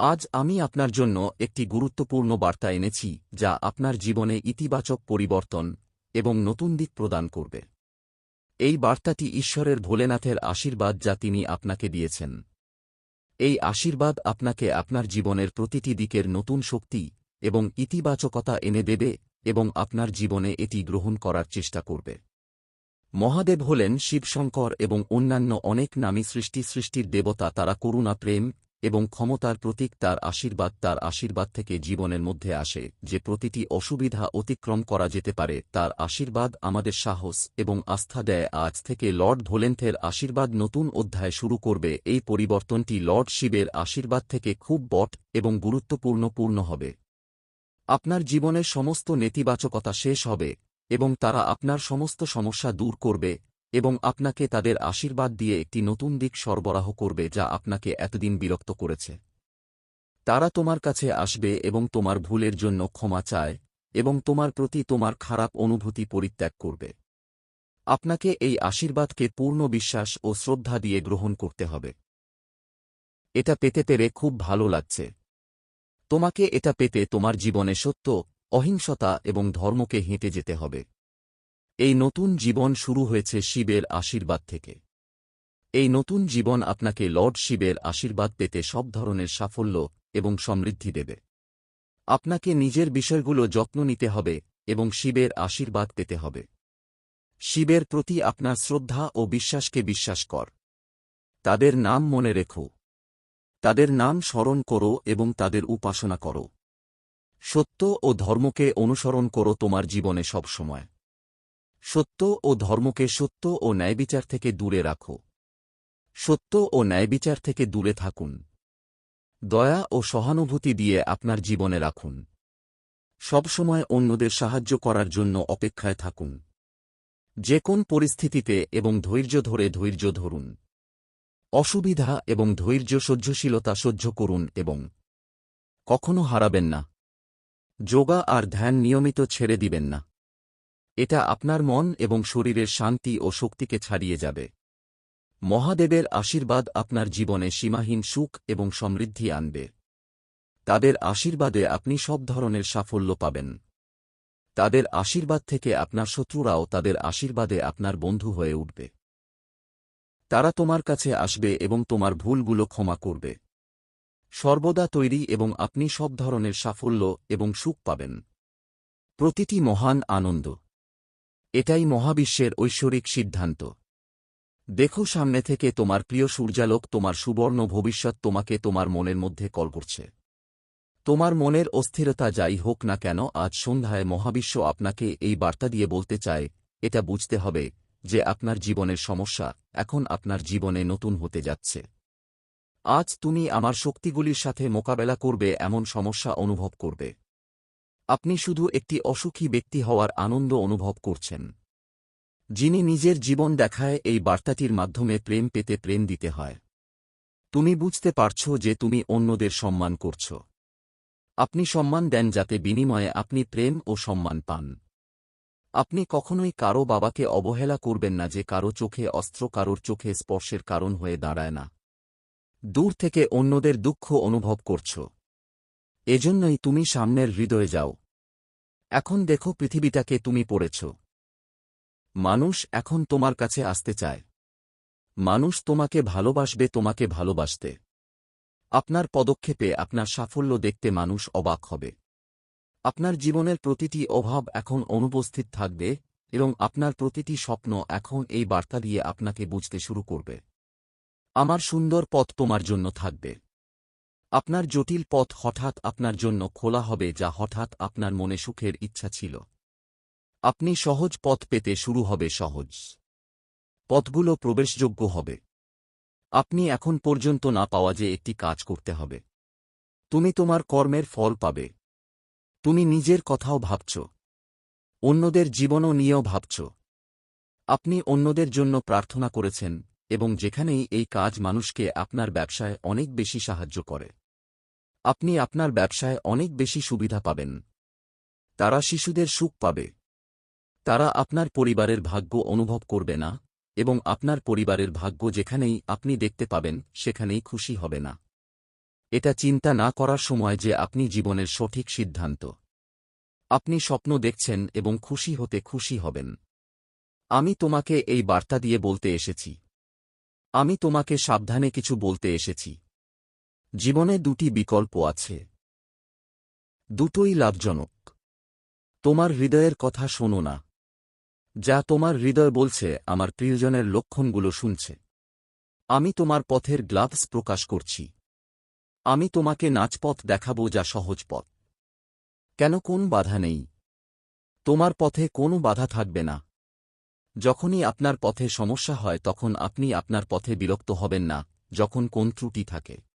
আজ আমি আপনার জন্য একটি গুরুত্বপূর্ণ বার্তা এনেছি, যা আপনার জীবনে ইতিবাচক পরিবর্তন এবং নতুন দিক প্রদান করবে। এই বার্তাটি ঈশ্বরের ভোলেনাথের আশীর্বাদ যা তিনি আপনাকে দিয়েছেন। এই আশীর্বাদ আপনাকে আপনার জীবনের প্রতিটি দিকের নতুন শক্তি এবং ইতিবাচকতা এনে দেবে এবং আপনার জীবনে এটি গ্রহণ করার চেষ্টা করবে। মহাদেব হলেন শিবশঙ্কর এবং অন্যান্য অনেক নামী সৃষ্টি সৃষ্টির দেবতা তারা করুণা, প্রেম এবং ক্ষমতার প্রতীক তার আশীর্বাদ তার আশীর্বাদ থেকে জীবনের মধ্যে আসে, যে প্রতিটি অসুবিধা অতিক্রম করা যেতে পারে। তার আশীর্বাদ আমাদের সাহস এবং আস্থা দেয়। আজ থেকে লর্ড ভোলেন্থের আশীর্বাদ নতুন অধ্যায় শুরু করবে। এই পরিবর্তনটি লর্ড শিবের আশীর্বাদ থেকে খুব বট এবং গুরুত্বপূর্ণ পূর্ণ হবে। আপনার জীবনের সমস্ত নেতিবাচকতা শেষ হবে এবং তারা আপনার সমস্ত সমস্যা দূর করবে। এবং আপনাকে তাদের আশীর্বাদ দিয়ে একটি নতুন দিক সরবরাহ করবে যা আপনাকে এতদিন বিরক্ত করেছে। তারা তোমার কাছে আসবে এবং তোমার ভুলের জন্য ক্ষমা চায় এবং তোমার প্রতি তোমার খারাপ অনুভূতি পরিত্যাগ করবে। আপনাকে এই আশীর্বাদকে পূর্ণ বিশ্বাস ও শ্রদ্ধা দিয়ে গ্রহণ করতে হবে। এটা পেতে পেরে খুব ভালো লাগছে। তোমাকে এটা পেতে তোমার জীবনে সত্য, অহিংসতা এবং ধর্মকে হেঁটে যেতে হবে। এই নতুন জীবন শুরু হয়েছে শিবের আশীর্বাদ থেকে। এই নতুন জীবন আপনাকে লর্ড শিবের আশীর্বাদ পেতে সব ধরনের সাফল্য এবং সমৃদ্ধি দেবে। আপনাকে নিজের বিষয়গুলো যত্ন নিতে হবে এবং শিবের আশীর্বাদ পেতে হবে। শিবের প্রতি আপনার শ্রদ্ধা ও বিশ্বাসকে বিশ্বাস কর। তাদের নাম মনে রেখো। তাদের নাম স্মরণ করো এবং তাদের উপাসনা করো। সত্য ও ধর্মকে অনুসরণ করো তোমার জীবনে সব সময়। সত্য ও ধর্মকে সত্য ও ন্যায়বিচার থেকে দূরে রাখো। সত্য ও ন্যায়বিচার থেকে দূরে থাকুন। দয়া ও সহানুভূতি দিয়ে আপনার জীবনে রাখুন। সবসময় অন্যদের সাহায্য করার জন্য অপেক্ষায় থাকুন। যে কোন পরিস্থিতিতে এবং ধৈর্য ধরে ধৈর্য ধরুন। অসুবিধা এবং ধৈর্য সহ্যশীলতা সহ্য করুন এবং কখনো হারাবেন না। যোগা আর ধ্যান নিয়মিত ছেড়ে দিবেন না। এটা আপনার মন এবং শরীরের শান্তি ও শক্তিকে ছাড়িয়ে যাবে। মহাদেবের আশীর্বাদ আপনার জীবনে সীমাহীন সুখ এবং সমৃদ্ধি আনবে। তাদের আশীর্বাদে আপনি সব ধরনের সাফল্য পাবেন। তাদের আশীর্বাদ থেকে আপনার শত্রুরাও তাদের আশীর্বাদে আপনার বন্ধু হয়ে উঠবে। তারা তোমার কাছে আসবে এবং তোমার ভুলগুলো ক্ষমা করবে। সর্বদা তৈরি এবং আপনি সব ধরনের সাফল্য এবং সুখ পাবেন। প্রতিটি মহান আনন্দ। এটাই মহাবিশ্বের ঐশ্বরিক সিদ্ধান্ত। দেখো সামনে থেকে তোমার প্রিয় সূর্যালোক তোমার সুবর্ণ ভবিষ্যৎ তোমাকে তোমার মনের মধ্যে কল করছে। তোমার মনের অস্থিরতা যাই হোক না কেন, আজ সন্ধ্যায় মহাবিশ্ব আপনাকে এই বার্তা দিয়ে বলতে চায়, এটা বুঝতে হবে যে আপনার জীবনের সমস্যা এখন আপনার জীবনে নতুন হতে যাচ্ছে। আজ তুমি আমার শক্তিগুলির সাথে মোকাবেলা করবে, এমন সমস্যা অনুভব করবে। আপনি শুধু একটি অসুখী ব্যক্তি হওয়ার আনন্দ অনুভব করছেন। যিনি নিজের জীবন দেখায় এই বার্তাটির মাধ্যমে প্রেম পেতে প্রেম দিতে হয়। তুমি বুঝতে পারছ যে তুমি অন্যদের সম্মান করছ। আপনি সম্মান দেন যাতে বিনিময়ে আপনি প্রেম ও সম্মান পান। আপনি কখনোই কারও বাবাকে অবহেলা করবেন না যে কারও চোখে অস্ত্র কারোর চোখে স্পর্শের কারণ হয়ে দাঁড়ায় না। দূর থেকে অন্যদের দুঃখ অনুভব করছ। এজন্যই তুমি সামনের হৃদয়ে যাও। এখন দেখো পৃথিবীটাকে তুমি পড়েছ। মানুষ এখন তোমার কাছে আসতে চায়। মানুষ তোমাকে ভালোবাসবে তোমাকে ভালোবাসতে। আপনার পদক্ষেপে, আপনার সাফল্য দেখতে মানুষ অবাক হবে। আপনার জীবনের প্রতিটি অভাব এখন অনুপস্থিত থাকবে এবং আপনার প্রতিটি স্বপ্ন এখন এই বার্তা দিয়ে আপনাকে বুঝতে শুরু করবে। আমার সুন্দর পথ তোমার জন্য থাকবে। আপনার জটিল পথ হঠাৎ আপনার জন্য খোলা হবে যা হঠাৎ আপনার মনে সুখের ইচ্ছা ছিল। আপনি সহজ পথ পেতে শুরু হবে সহজ। পথগুলো প্রবেশযোগ্য হবে। আপনি এখন পর্যন্ত না পাওয়া যে একটি কাজ করতে হবে। তুমি তোমার কর্মের ফল পাবে। তুমি নিজের কথাও ভাবছ। অন্যদের জীবনও নিয়েও ভাবছ। আপনি অন্যদের জন্য প্রার্থনা করেছেন এবং যেখানেই এই কাজ মানুষকে আপনার ব্যবসায় অনেক বেশি সাহায্য করে। আপনি আপনার ব্যবসায় অনেক বেশি সুবিধা পাবেন। তারা শিশুদের সুখ পাবে। তারা আপনার পরিবারের ভাগ্য অনুভব করবে না এবং আপনার পরিবারের ভাগ্য যেখানেই আপনি দেখতে পাবেন, সেখানেই খুশি হবে না। এটা চিন্তা না করার সময় যে আপনি জীবনের সঠিক সিদ্ধান্ত। আপনি স্বপ্ন দেখছেন এবং খুশি হতে খুশি হবেন। আমি তোমাকে এই বার্তা দিয়ে বলতে এসেছি। আমি তোমাকে সাবধানে কিছু বলতে এসেছি। জীবনে দুটি বিকল্প আছে। দুটোই লাভজনক। তোমার হৃদয়ের কথা শোনো না। যা তোমার হৃদয় বলছে, আমার প্রিয়জনের লক্ষণগুলো শুনছে। আমি তোমার পথের গ্লাভস প্রকাশ করছি। আমি তোমাকে নাচপথ দেখাবো যা সহজ পথ। কেন কোন বাধা নেই? তোমার পথে কোনো বাধা থাকবে না। যখনই আপনার পথে সমস্যা হয়, তখন আপনি আপনার পথে বিরক্ত হবেন না, যখন কোন ত্রুটি থাকে।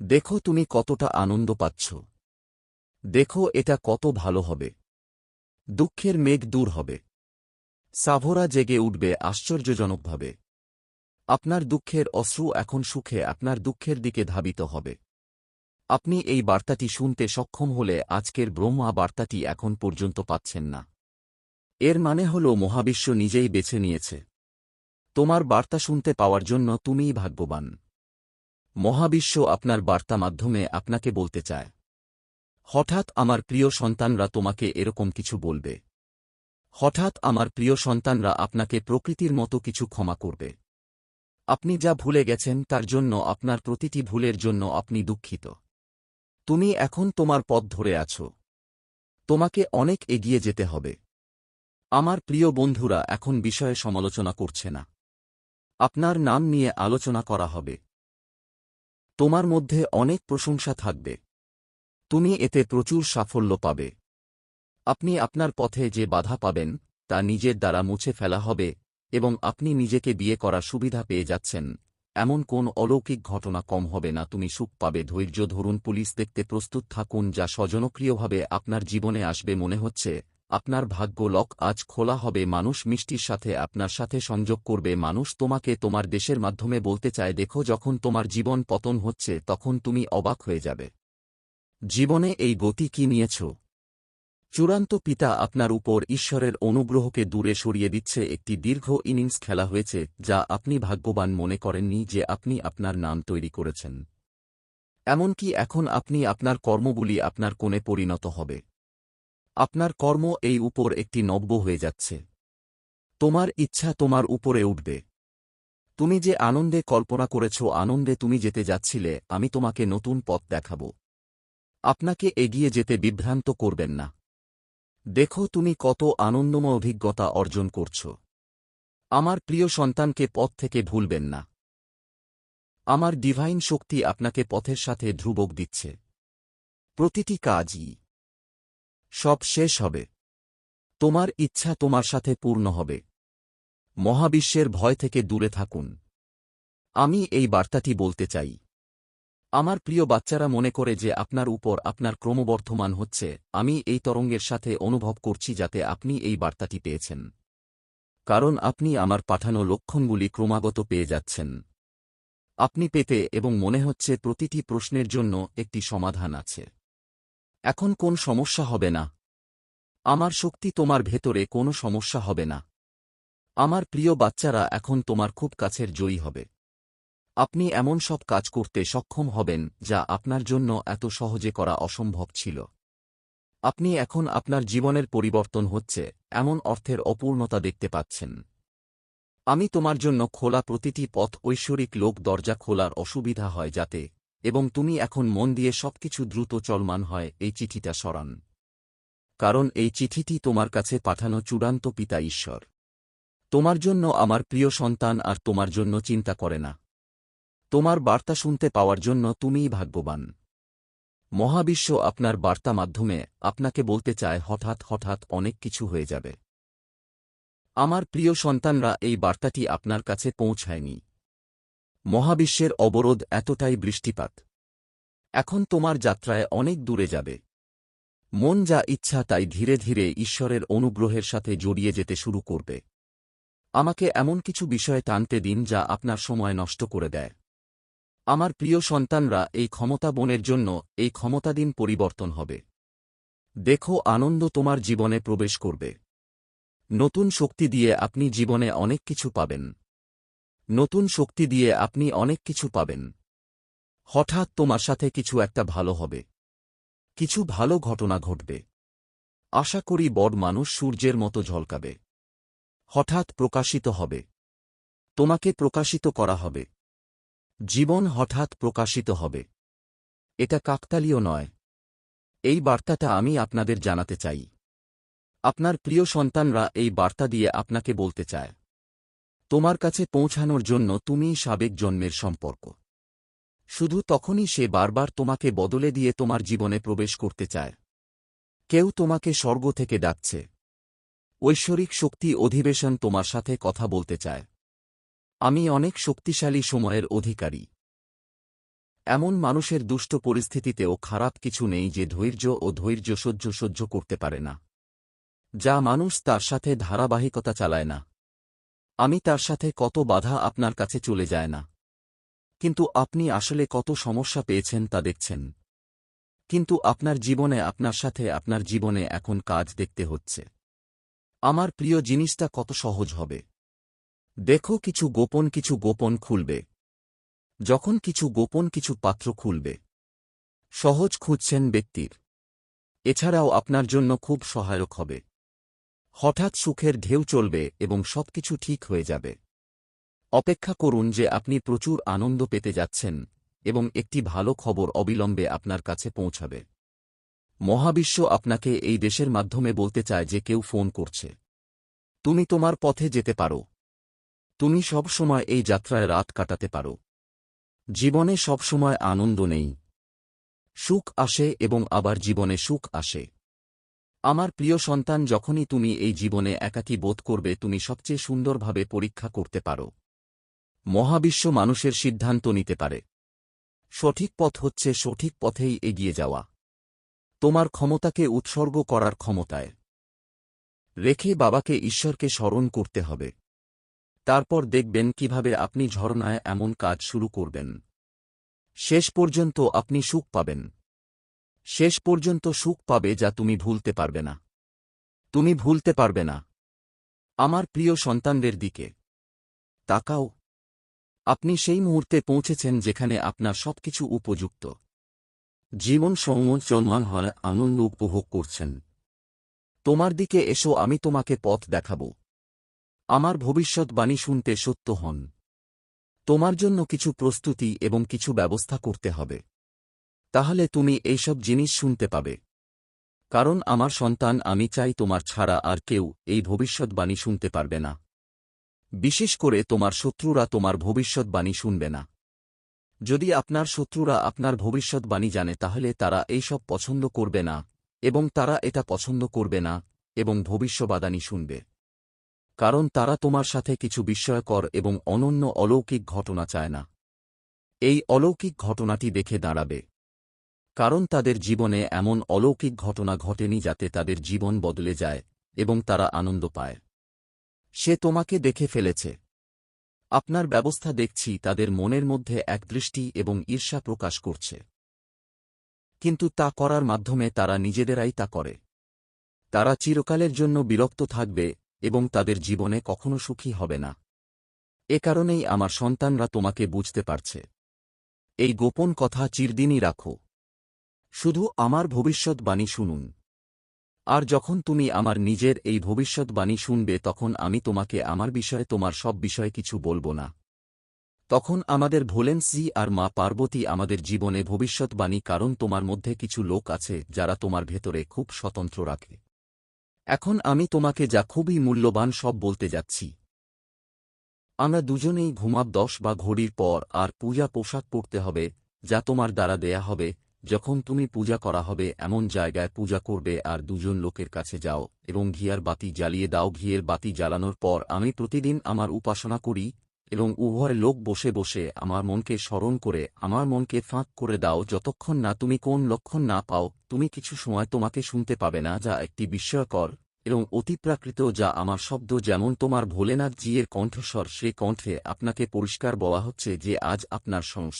দেখো তুমি কতটা আনন্দ পাচ্ছ। দেখো এটা কত ভালো হবে। দুঃখের মেঘ দূর হবে। সাভোরা জেগে উঠবে আশ্চর্যজনকভাবে। আপনার দুঃখের অশ্রু এখন সুখে আপনার দুঃখের দিকে ধাবিত হবে। আপনি এই বার্তাটি শুনতে সক্ষম হলে আজকের ব্রহ্মা বার্তাটি এখন পর্যন্ত পাচ্ছেন না। এর মানে হল মহাবিশ্ব নিজেই বেছে নিয়েছে। তোমার বার্তা শুনতে পাওয়ার জন্য তুমিই ভাগ্যবান। মহাবিশ্ব আপনার বার্তা মাধ্যমে আপনাকে বলতে চায়। হঠাৎ আমার প্রিয় সন্তানরা তোমাকে এরকম কিছু বলবে। হঠাৎ আমার প্রিয় সন্তানরা আপনাকে প্রকৃতির মতো কিছু ক্ষমা করবে। আপনি যা ভুলে গেছেন তার জন্য আপনার প্রতিটি ভুলের জন্য আপনি দুঃখিত। তুমি এখন তোমার পথ ধরে আছো। তোমাকে অনেক এগিয়ে যেতে হবে। আমার প্রিয় বন্ধুরা এখন বিষয়ে সমালোচনা করছে না। আপনার নাম নিয়ে আলোচনা করা হবে। তোমার মধ্যে অনেক প্রশংসা থাকবে। তুমি এতে প্রচুর সাফল্য পাবে। আপনি আপনার পথে যে বাধা পাবেন, তা নিজের দ্বারা মুছে ফেলা হবে এবং আপনি নিজেকে বিয়ে করার সুবিধা পেয়ে যাচ্ছেন। এমন কোন অলৌকিক ঘটনা কম হবে না, তুমি সুখ পাবে। ধৈর্য ধরুন, পুলিশ দেখতে প্রস্তুত থাকুন, যা স্বজনক্রিয়ভাবে আপনার জীবনে আসবে মনে হচ্ছে। আপনার ভাগ্য লক, আজ খোলা হবে, মানুষ মিষ্টির সাথে আপনার সাথে সংযোগ করবে, মানুষ তোমাকে তোমার দেশের মাধ্যমে বলতে চায়, দেখো যখন তোমার জীবন পতন হচ্ছে, তখন তুমি অবাক হয়ে যাবে। জীবনে এই গতি কি নিয়েছ? চূড়ান্ত পিতা আপনার উপর ঈশ্বরের অনুগ্রহকে দূরে সরিয়ে দিচ্ছে, একটি দীর্ঘ ইনিংস খেলা হয়েছে, যা আপনি ভাগ্যবান মনে করেননি যে আপনি আপনার নাম তৈরি করেছেন। এমনকি এখন আপনি আপনার কর্মগুলি আপনার কোণে পরিণত হবে। আপনার কর্ম এই উপর একটি নব্য হয়ে যাচ্ছে। তোমার ইচ্ছা তোমার উপরে উঠবে। তুমি যে আনন্দে কল্পনা করেছ, আনন্দে তুমি যেতে যাচ্ছিলে, আমি তোমাকে নতুন পথ দেখাব। আপনাকে এগিয়ে যেতে বিভ্রান্ত করবেন না। দেখো তুমি কত আনন্দময় অভিজ্ঞতা অর্জন করছ। আমার প্রিয় সন্তানকে পথ থেকে ভুলবেন না। আমার ডিভাইন শক্তি আপনাকে পথের সাথে ধ্রুবক দিচ্ছে। প্রতিটি কাজই সব শেষ হবে। তোমার ইচ্ছা তোমার সাথে পূর্ণ হবে। মহাবিশ্বের ভয় থেকে দূরে থাকুন। আমি এই বার্তাটি বলতে চাই। আমার প্রিয় বাচ্চারা মনে করে যে আপনার উপর আপনার ক্রমবর্ধমান হচ্ছে, আমি এই তরঙ্গের সাথে অনুভব করছি যাতে আপনি এই বার্তাটি পেয়েছেন। কারণ আপনি আমার পাঠানো লক্ষণগুলি ক্রমাগত পেয়ে যাচ্ছেন। আপনি পেতে এবং মনে হচ্ছে প্রতিটি প্রশ্নের জন্য একটি সমাধান আছে। এখন কোন সমস্যা হবে না। আমার শক্তি তোমার ভেতরে কোনো সমস্যা হবে না। আমার প্রিয় বাচ্চারা, এখন তোমার খুব কাছের জয়ী হবে। আপনি এমন সব কাজ করতে সক্ষম হবেন, যা আপনার জন্য এত সহজে করা অসম্ভব ছিল। আপনি এখন আপনার জীবনের পরিবর্তন হচ্ছে, এমন অর্থের অপূর্ণতা দেখতে পাচ্ছেন। আমি তোমার জন্য খোলা প্রতিটি পথ ঐশ্বরিক লোক দরজা খোলার অসুবিধা হয় যাতে এবং তুমি এখন মন দিয়ে সবকিছু দ্রুত চলমান হয়, এই চিঠিটা সরান। কারণ এই চিঠিটি তোমার কাছে পাঠানো চূড়ান্ত পিতা ঈশ্বর। তোমার জন্য আমার প্রিয় সন্তান আর তোমার জন্য চিন্তা করে না। তোমার বার্তা শুনতে পাওয়ার জন্য তুমিই ভাগ্যবান। মহাবিশ্ব আপনার বার্তা মাধ্যমে আপনাকে বলতে চায়, হঠাৎ হঠাৎ অনেক কিছু হয়ে যাবে। আমার প্রিয় সন্তানরা এই বার্তাটি আপনার কাছে পৌঁছায়নি। মহাবিশ্বের অবরোধ এতটাই বৃষ্টিপাত। এখন তোমার যাত্রায় অনেক দূরে যাবে। মন যা ইচ্ছা তাই ধীরে ধীরে ঈশ্বরের অনুগ্রহের সাথে জড়িয়ে যেতে শুরু করবে। আমাকে এমন কিছু বিষয়ে টানতে দিন যা আপনার সময় নষ্ট করে দেয়। আমার প্রিয় সন্তানরা, এই ক্ষমতা বনের জন্য এই ক্ষমতাদিন পরিবর্তন হবে। দেখো আনন্দ তোমার জীবনে প্রবেশ করবে। নতুন শক্তি দিয়ে আপনি জীবনে অনেক কিছু পাবেন। নতুন শক্তি দিয়ে আপনি অনেক কিছু পাবেন। হঠাৎ তোমার সাথে কিছু একটা ভালো হবে। কিছু ভালো ঘটনা ঘটবে। আশা করি বড় মানুষ সূর্যের মতো ঝলকাবে। হঠাৎ প্রকাশিত হবে। তোমাকে প্রকাশিত করা হবে। জীবন হঠাৎ প্রকাশিত হবে। এটা কাকতালীয় নয়। এই বার্তাটা আমি আপনাদের জানাতে চাই। আপনার প্রিয় সন্তানরা এই বার্তা দিয়ে আপনাকে বলতে চায়। তোমার কাছে পৌঁছানোর জন্য তুমিই সাবেক জন্মের সম্পর্ক। শুধু তখনই সে বারবার তোমাকে বদলে দিয়ে তোমার জীবনে প্রবেশ করতে চায়। কেউ তোমাকে স্বর্গ থেকে ডাকছে। ঐশ্বরিক শক্তি অধিবেশন তোমার সাথে কথা বলতে চায়। আমি অনেক শক্তিশালী সময়ের অধিকারী। এমন মানুষের দুষ্ট পরিস্থিতিতেও খারাপ কিছু নেই যে ধৈর্য ও ধৈর্য সহ্য সহ্য করতে পারে না। যা মানুষ তার সাথে ধারাবাহিকতা চালায় না। আমি তার সাথে কত বাধা আপনার কাছে চলে যায় না। কিন্তু আপনি আসলে কত সমস্যা পেয়েছেন তা দেখছেন। কিন্তু আপনার জীবনে আপনার সাথে আপনার জীবনে এখন কাজ দেখতে হচ্ছে। আমার প্রিয় জিনিসটা কত সহজ হবে। দেখো কিছু গোপন কিছু গোপন খুলবে। যখন কিছু গোপন কিছু পাত্র খুলবে। সহজ খুঁজছেন ব্যক্তির। এছাড়াও আপনার জন্য খুব সহায়ক হবে। হঠাৎ সুখের ঢেউ চলবে এবং সবকিছু ঠিক হয়ে যাবে। অপেক্ষা করুন যে আপনি প্রচুর আনন্দ পেতে যাচ্ছেন এবং একটি ভালো খবর অবিলম্বে আপনার কাছে পৌঁছাবে। মহাবিশ্ব আপনাকে এই দেশের মাধ্যমে বলতে চায় যে কেউ ফোন করছে। তুমি তোমার পথে যেতে পারো। তুমি সব সময় এই যাত্রায় রাত কাটাতে পারো। জীবনে সবসময় আনন্দ নেই। সুখ আসে এবং আবার জীবনে সুখ আসে। আমার প্রিয় সন্তান, যখনই তুমি এই জীবনে একাকী বোধ করবে, তুমি সবচেয়ে সুন্দরভাবে পরীক্ষা করতে পারো। মহাবিশ্ব মানুষের সিদ্ধান্ত নিতে পারে। সঠিক পথ হচ্ছে সঠিক পথেই এগিয়ে যাওয়া। তোমার ক্ষমতাকে উৎসর্গ করার ক্ষমতায়। রেখে বাবাকে ঈশ্বরকে স্মরণ করতে হবে। তারপর দেখবেন কীভাবে আপনি ঝরনায় এমন কাজ শুরু করবেন। শেষ পর্যন্ত আপনি সুখ পাবেন। শেষ পর্যন্ত সুখ পাবে যা তুমি ভুলতে পারবে না। তুমি ভুলতে পারবে না। আমার প্রিয় সন্তানদের দিকে তাকাও। আপনি সেই মুহূর্তে পৌঁছেছেন যেখানে আপনার সবকিছু উপযুক্ত। জীবন সংযোজন হয় আনন্দ উপভোগ করছেন। তোমার দিকে এসো, আমি তোমাকে পথ দেখাব। আমার ভবিষ্যৎবাণী শুনতে সত্য হন। তোমার জন্য কিছু প্রস্তুতি এবং কিছু ব্যবস্থা করতে হবে। তাহলে তুমি এইসব জিনিস শুনতে পাবে। কারণ আমার সন্তান আমি চাই তোমার ছাড়া আর কেউ এই ভবিষ্যৎবাণী শুনতে পারবে না। বিশেষ করে তোমার শত্রুরা তোমার ভবিষ্যৎবাণী শুনবে না। যদি আপনার শত্রুরা আপনার ভবিষ্যৎবাণী জানে তাহলে তারা এইসব পছন্দ করবে না, এবং তারা এটা পছন্দ করবে না, এবং ভবিষ্যবাদানী শুনবে। কারণ তারা তোমার সাথে কিছু বিস্ময়কর এবং অনন্য অলৌকিক ঘটনা চায় না। এই অলৌকিক ঘটনাটি দেখে দাঁড়াবে। কারণ তাদের জীবনে এমন অলৌকিক ঘটনা ঘটেনি যাতে তাদের জীবন বদলে যায় এবং তারা আনন্দ পায়। সে তোমাকে দেখে ফেলেছে। আপনার ব্যবস্থা দেখছি, তাদের মনের মধ্যে এক দৃষ্টি এবং ঈর্ষা প্রকাশ করছে। কিন্তু তা করার মাধ্যমে তারা নিজেদেরাই তা করে। তারা চিরকালের জন্য বিরক্ত থাকবে এবং তাদের জীবনে কখনো সুখী হবে না। এ কারণেই আমার সন্তানরা তোমাকে বুঝতে পারছে। এই গোপন কথা চিরদিনই রাখো। শুধু আমার ভবিষ্যৎবাণী শুনুন। আর যখন তুমি আমার নিজের এই ভবিষ্যৎবাণী শুনবে, তখন আমি তোমাকে আমার বিষয়ে, তোমার সব বিষয়ে কিছু বলব না। তখন আমাদের ভোলেন্সি আর মা পার্বতী আমাদের জীবনে ভবিষ্যৎবাণী, কারণ তোমার মধ্যে কিছু লোক আছে যারা তোমার ভেতরে খুব স্বতন্ত্র রাখে। এখন আমি তোমাকে যা খুবই মূল্যবান সব বলতে যাচ্ছি। আমরা দুজনেই ঘুমাব দশ বা ঘড়ির পর আর পূজা পোশাক পরতে হবে, যা তোমার দ্বারা দেয়া হবে যখন তুমি পূজা করা হবে, এমন জায়গায় পূজা করবে আর দুজন লোকের কাছে যাও এবং ঘিয়ার বাতি জ্বালিয়ে দাও। ঘিয়ের বাতি জ্বালানোর পর আমি প্রতিদিন আমার উপাসনা করি এবং উভয় লোক বসে বসে আমার মনকে স্মরণ করে আমার মনকে ফাঁক করে দাও। যতক্ষণ না তুমি কোন লক্ষণ না পাও, তুমি কিছু সময় তোমাকে শুনতে পাবে না, যা একটি বিস্ময়কর এবং অতিপ্রাকৃত, যা আমার শব্দ যেমন তোমার ভোলেনাথ জিয়ের কণ্ঠস্বর সে কণ্ঠে আপনাকে পরিষ্কার বলা হচ্ছে যে আজ আপনার সংস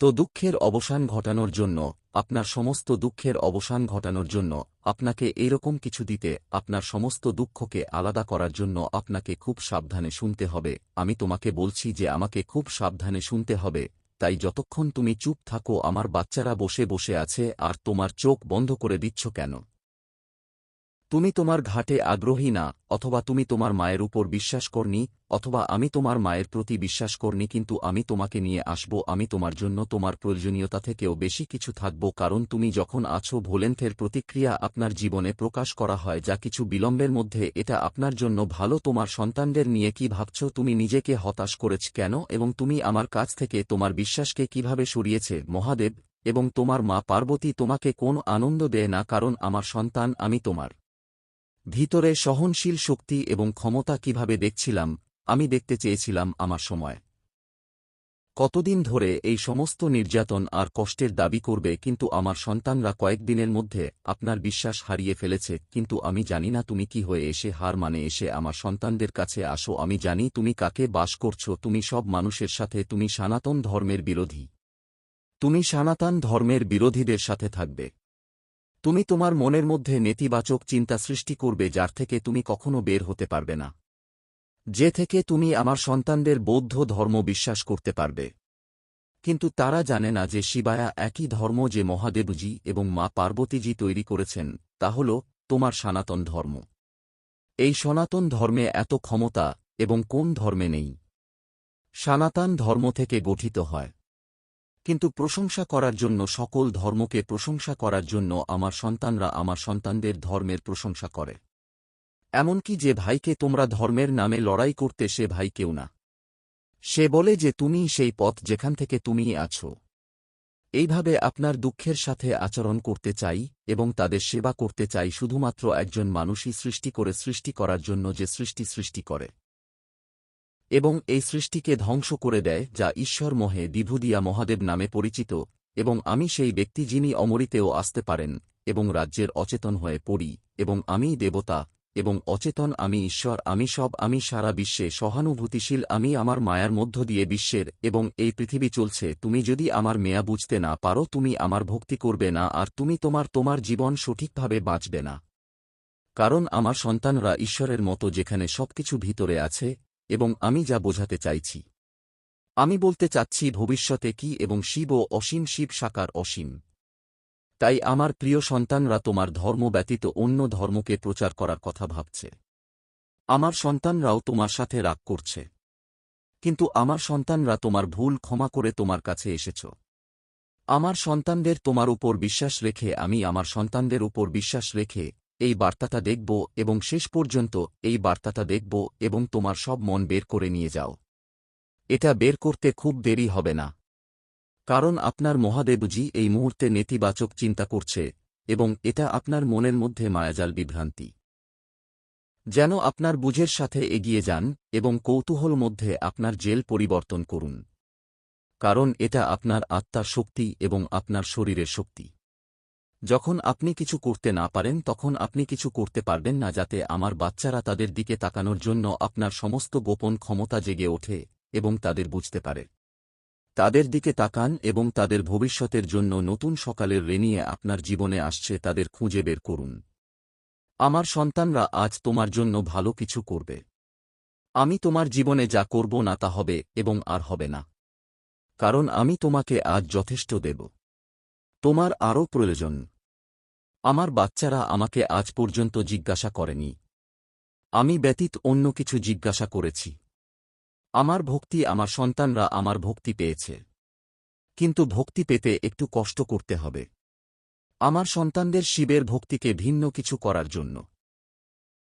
তো দুঃখের অবসান ঘটানোর জন্য, আপনার সমস্ত দুঃখের অবসান ঘটানোর জন্য, আপনাকে এরকম কিছু দিতে, আপনার সমস্ত দুঃখকে আলাদা করার জন্য আপনাকে খুব সাবধানে শুনতে হবে। আমি তোমাকে বলছি যে আমাকে খুব সাবধানে শুনতে হবে। তাই যতক্ষণ তুমি চুপ থাকো, আমার বাচ্চারা বসে বসে আছে আর তোমার চোখ বন্ধ করে দিচ্ছ কেন? তুমি তোমার ঘাটে আগ্রহী না, অথবা তুমি তোমার মায়ের উপর বিশ্বাস করনি, অথবা আমি তোমার মায়ের প্রতি বিশ্বাস করনি কিন্তু আমি তোমাকে নিয়ে আসব, আমি তোমার জন্য তোমার প্রয়োজনীয়তা থেকেও বেশি কিছু থাকব, কারণ তুমি যখন আছো ভোলেন্থের প্রতিক্রিয়া আপনার জীবনে প্রকাশ করা হয়, যা কিছু বিলম্বের মধ্যে, এটা আপনার জন্য ভালো। তোমার সন্তানদের নিয়ে কি ভাবছ? তুমি নিজেকে হতাশ করেছ কেন? এবং তুমি আমার কাছ থেকে তোমার বিশ্বাসকে কীভাবে সরিয়েছে? মহাদেব এবং তোমার মা পার্বতী তোমাকে কোন আনন্দ দেয় না, কারণ আমার সন্তান আমি তোমার ভিতরে সহনশীল শক্তি এবং ক্ষমতা কীভাবে দেখছিলাম, আমি দেখতে চেয়েছিলাম আমার সময়। কতদিন ধরে এই সমস্ত নির্যাতন আর কষ্টের দাবি করবে কিন্তু আমার সন্তানরা কয়েকদিনের মধ্যে আপনার বিশ্বাস হারিয়ে ফেলেছে, কিন্তু আমি জানি না তুমি কি হয়ে এসে হার মানে এসে আমার সন্তানদের কাছে আসো, আমি জানি তুমি কাকে বাস করছ, তুমি সব মানুষের সাথে, তুমি সনাতন ধর্মের বিরোধী। তুমি সনাতন ধর্মের বিরোধীদের সাথে থাকবে। তুমি তোমার মনের মধ্যে নেতিবাচক চিন্তা সৃষ্টি করবে যার থেকে তুমি কখনো বের হতে পারবে না। যে থেকে তুমি আমার সন্তানদের বৌদ্ধ ধর্ম বিশ্বাস করতে পারবে। কিন্তু তারা জানে না যে শিবায়া একই ধর্ম যে মহাদেবজি এবং মা পার্বতীজি তৈরি করেছেন, তা হল তোমার সনাতন ধর্ম। এই সনাতন ধর্মে এত ক্ষমতা এবং কোন ধর্মে নেই। সনাতন ধর্ম থেকে গঠিত হয়। কিন্তু প্রশংসা করার জন্য সকল ধর্মকে প্রশংসা করার জন্য আমার সন্তানরা আমার সন্তানদের ধর্মের প্রশংসা করে। এমনকি যে ভাইকে তোমরা ধর্মের নামে লড়াই করতে সে ভাই কেউ না। সে বলে যে তুমি সেই পথ যেখান থেকে তুমি আছো। এইভাবে আপনার দুঃখের সাথে আচরণ করতে চাই এবং তাদের সেবা করতে চাই শুধুমাত্র একজন মানুষই সৃষ্টি করে সৃষ্টি করার জন্য যে সৃষ্টি সৃষ্টি করে। এবং এই সৃষ্টিকে ধ্বংস করে দেয়, যা ঈশ্বর মোহে বিভুদিয়া মহাদেব নামে পরিচিত, এবং আমি সেই ব্যক্তি যিনি অমরিতেও আসতে পারেন, এবং রাজ্যের অচেতন হয়ে পড়ি, এবং আমি দেবতা, এবং অচেতন আমি ঈশ্বর, আমি সব, আমি সারা বিশ্বে সহানুভূতিশীল, আমি আমার মায়ার মধ্য দিয়ে বিশ্বের, এবং এই পৃথিবী চলছে, তুমি যদি আমার মেয়া বুঝতে না পারো, তুমি আমার ভক্তি করবে না, আর তুমি তোমার তোমার জীবন সঠিকভাবে বাঁচবে না। কারণ আমার সন্তানরা ঈশ্বরের মতো যেখানে সবকিছু ভিতরে আছে এবং আমি যা বোঝাতে চাইছি। আমি বলতে চাচ্ছি ভবিষ্যতে কি এবং শিব ও অসীম শিব সাকার অসীম। তাই আমার প্রিয় সন্তানরা তোমার ধর্ম ব্যতীত অন্য ধর্মকে প্রচার করার কথা ভাবছে। আমার সন্তানরাও তোমার সাথে রাগ করছে। কিন্তু আমার সন্তানরা তোমার ভুল ক্ষমা করে তোমার কাছে এসেছ। আমার সন্তানদের তোমার উপর বিশ্বাস রেখে আমি আমার সন্তানদের উপর বিশ্বাস রেখে এই বার্তাটা দেখব এবং শেষ পর্যন্ত এই বার্তাটা দেখব এবং তোমার সব মন বের করে নিয়ে যাও। এটা বের করতে খুব দেরি হবে না। কারণ আপনার মহাদেবজি এই মুহূর্তে নেতিবাচক চিন্তা করছে এবং এটা আপনার মনের মধ্যে মায়াজাল বিভ্রান্তি। যেন আপনার বুঝের সাথে এগিয়ে যান এবং কৌতূহল মধ্যে আপনার জেল পরিবর্তন করুন। কারণ এটা আপনার আত্মার শক্তি এবং আপনার শরীরের শক্তি। যখন আপনি কিছু করতে না পারেন, তখন আপনি কিছু করতে পারবেন না যাতে আমার বাচ্চারা তাদের দিকে তাকানোর জন্য আপনার সমস্ত গোপন ক্ষমতা জেগে ওঠে এবং তাদের বুঝতে পারে। তাদের দিকে তাকান এবং তাদের ভবিষ্যতের জন্য নতুন সকালের রেনিয়ে আপনার জীবনে আসছে, তাদের খুঁজে বের করুন। আমার সন্তানরা আজ তোমার জন্য ভালো কিছু করবে। আমি তোমার জীবনে যা করব না তা হবে এবং আর হবে না। কারণ আমি তোমাকে আজ যথেষ্ট দেব। তোমার আরও প্রয়োজন। আমার বাচ্চারা আমাকে আজ পর্যন্ত জিজ্ঞাসা করেনি। আমি ব্যতীত অন্য কিছু জিজ্ঞাসা করেছি। আমার ভক্তি আমার সন্তানরা আমার ভক্তি পেয়েছে। কিন্তু ভক্তি পেতে একটু কষ্ট করতে হবে। আমার সন্তানদের শিবের ভক্তিকে ভিন্ন কিছু করার জন্য।